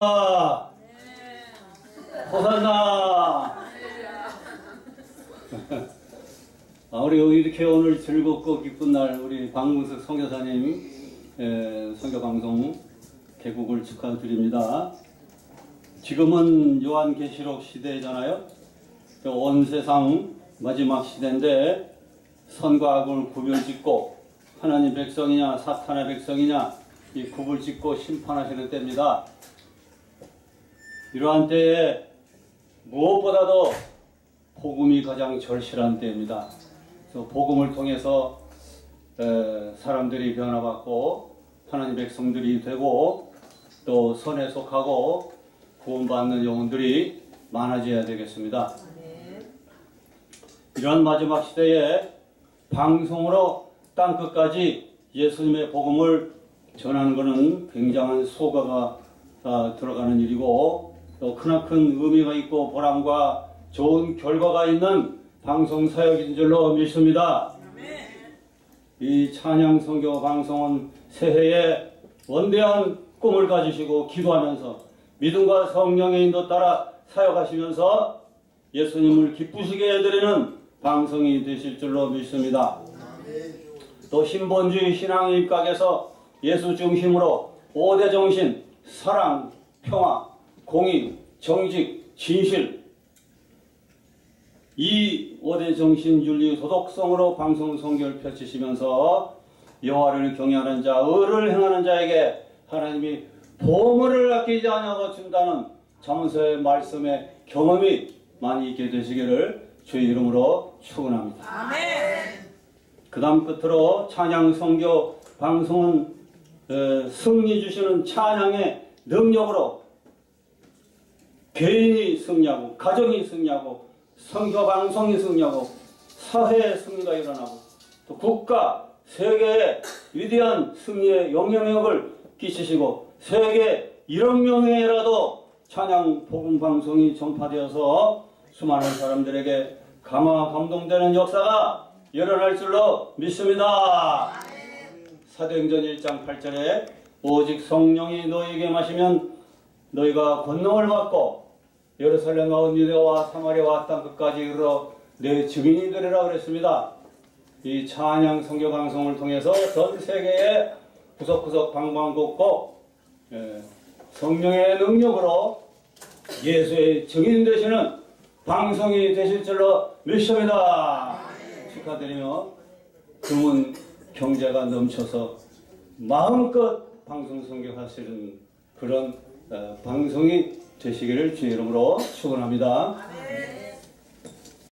아, 호산나. 아, 우리 이렇게 오늘 즐겁고 기쁜 날 우리 박문석 선교사님 에, 선교 방송 개국을 축하드립니다. 지금은 요한계시록 시대잖아요. 그온 세상 마지막 시대인데 선과 악을 구별짓고 하나님 백성이냐 사탄의 백성이냐 이 구분 짓고 심판하시는 때입니다. 이러한 때에 무엇보다도 복음이 가장 절실한 때입니다. 그래서 복음을 통해서 에, 사람들이 변화받고 하나님 백성들이 되고 또 선에 속하고 구원받는 영혼들이 많아져야 되겠습니다. 이런 마지막 시대에 방송으로 땅 끝까지 예수님의 복음을 전하는 것은 굉장한 소가가 아, 들어가는 일이고 또 크나큰 의미가 있고 보람과 좋은 결과가 있는 방송 사역인 줄로 믿습니다. 이 찬양 선교 방송은 새해에 원대한 꿈을 가지시고 기도하면서 믿음과 성령의 인도 따라 사역하시면서 예수님을 기쁘시게 해드리는 방송이 되실 줄로 믿습니다. 또 신본주의 신앙 입각에서 예수 중심으로 5대 정신, 사랑, 평화, 공의, 정직, 진실 이 5대 정신 윤리 도덕성으로 방송 성교를 펼치시면서 여호와를 경외하는 자, 의를 행하는 자에게 하나님이 보물을 아끼지 않냐고 준다는 자문서의 말씀의 경험이 많이 있게 되시기를 주의 이름으로 축원합니다. 그 다음 끝으로 찬양 성교 방송은 어, 승리 주시는 찬양의 능력으로 개인이 승리하고 가정이 승리하고 성교 방송이 승리하고 사회의 승리가 일어나고 또 국가 세계에 위대한 승리의 영향력을 끼치시고 세계 1억 명에라도 찬양 복음 방송이 전파되어서 수많은 사람들에게 감화 감동되는 역사가 일어날 줄로 믿습니다. 사도행전 1장 8절에 오직 성령이 너희에게 마시면 너희가 권능을 받고 예루살렘과 유대와 사마리아와 땅 끝까지 이르러 내 증인이 되리라 그랬습니다. 이 찬양 성교 방송을 통해서 전 세계에 구석구석 방방곡곡 예, 성령의 능력으로 예수의 증인 되시는 방송이 되실 줄로 믿습니다. 축하드리며 금은 경제가 넘쳐서 마음껏 방송 성교하시는 그런 어, 방송이 되시기를 주의 이름으로 축원합니다.